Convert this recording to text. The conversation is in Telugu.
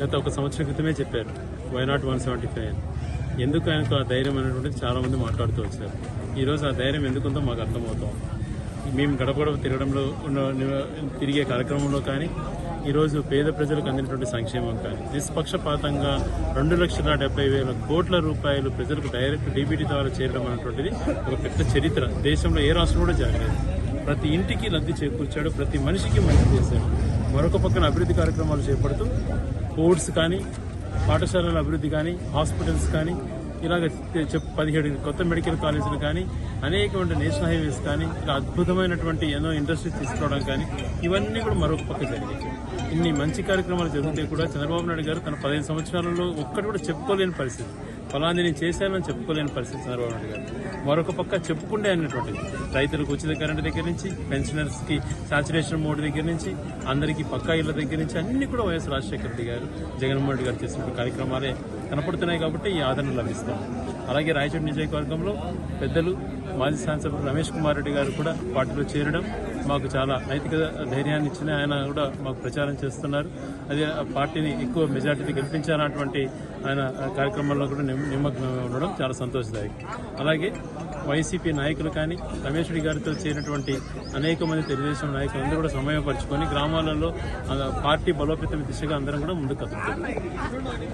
గత ఒక సంవత్సరం క్రితమే చెప్పారు why not one seventy five ఎందుకు ఆయనకు ఆ ధైర్యం అనేటువంటిది చాలామంది మాట్లాడుతూ వచ్చారు. ఈరోజు ఆ ధైర్యం ఎందుకుందో మాకు అర్థమవుతాం మేము గడప తిరగడంలో ఉన్న తిరిగే కార్యక్రమంలో కానీ ఈరోజు పేద ప్రజలకు అందినటువంటి సంక్షేమం కానీ నిష్పక్షపాతంగా రెండు లక్షల డెబ్బై వేల కోట్ల రూపాయలు ప్రజలకు డైరెక్ట్ డీబీటీ ద్వారా చేరడం అనేటువంటిది ఒక పెద్ద చరిత్ర. దేశంలో ఏ రాష్ట్రం కూడా జరగలేదు. ప్రతి ఇంటికి లబ్ధి చేకూర్చాడు ప్రతి మనిషికి మంచి చేశాడు. మరొక పక్కన అభివృద్ధి కార్యక్రమాలు చేపడుతూ కోడ్స్ కానీ పాఠశాలల అభివృద్ధి కానీ హాస్పిటల్స్ కానీ ఇలాగ పదిహేడు కొత్త మెడికల్ కాలేజీలు కానీ అనేకమైన నేషనల్ హైవేస్ కానీ ఇలా అద్భుతమైనటువంటి ఎన్నో ఇండస్ట్రీస్ తీసుకురావడం కానీ ఇవన్నీ కూడా మరొక పక్క జరిగాయి. ఇన్ని మంచి కార్యక్రమాలు జరిగితే కూడా చంద్రబాబు నాయుడు గారు తన పదిహేను సంవత్సరాలలో ఒక్కటి కూడా చెప్పుకోలేని పరిస్థితి. ఫలాంది నేను చేశానని చెప్పుకోలేని పరిస్థితి చంద్రబాబు నాయుడు గారు. మరొక పక్క చెప్పుకుండే అనేటువంటిది. రైతులకు ఉచిత కరెంటు దగ్గర నుంచి పెన్షనర్స్కి సాచురేషన్ మోడ్ దగ్గర నుంచి అందరికీ పక్కా ఇళ్ళ దగ్గర నుంచి అన్ని కూడా వైఎస్ రాజశేఖర రెడ్డి గారు జగన్మోహన్ రెడ్డి గారు చేసినటువంటి కార్యక్రమాలే కనపడుతున్నాయి కాబట్టి ఈ ఆదరణ లభిస్తాం అలాగే రాయచోటి నియోజకవర్గంలో పెద్దలు మాజీ శాసనసభ్యులు రమేష్ కుమార్ రెడ్డి గారు కూడా పార్టీలో చేరడం మాకు చాలా నైతిక ధైర్యాన్ని ఇచ్చిన ఆయన కూడా మాకు ప్రచారం చేస్తున్నారు. అదే ఆ పార్టీని ఎక్కువ మెజార్టీని గెలిపించాలన్నటువంటి ఆయన కార్యక్రమంలో కూడా నిమ్- నిమగ్నం ఉండడం చాలా సంతోషదాయకం. అలాగే వైసీపీ నాయకులు కానీ రమేశ్వరి గారితో చేరినటువంటి అనేక మంది తెలుగుదేశం నాయకులు అందరూ కూడా సమయపరుచుకొని గ్రామాలలో ఆ, పార్టీ బలోపేతం దిశగా అందరం కూడా ముందుకు కదులుతారు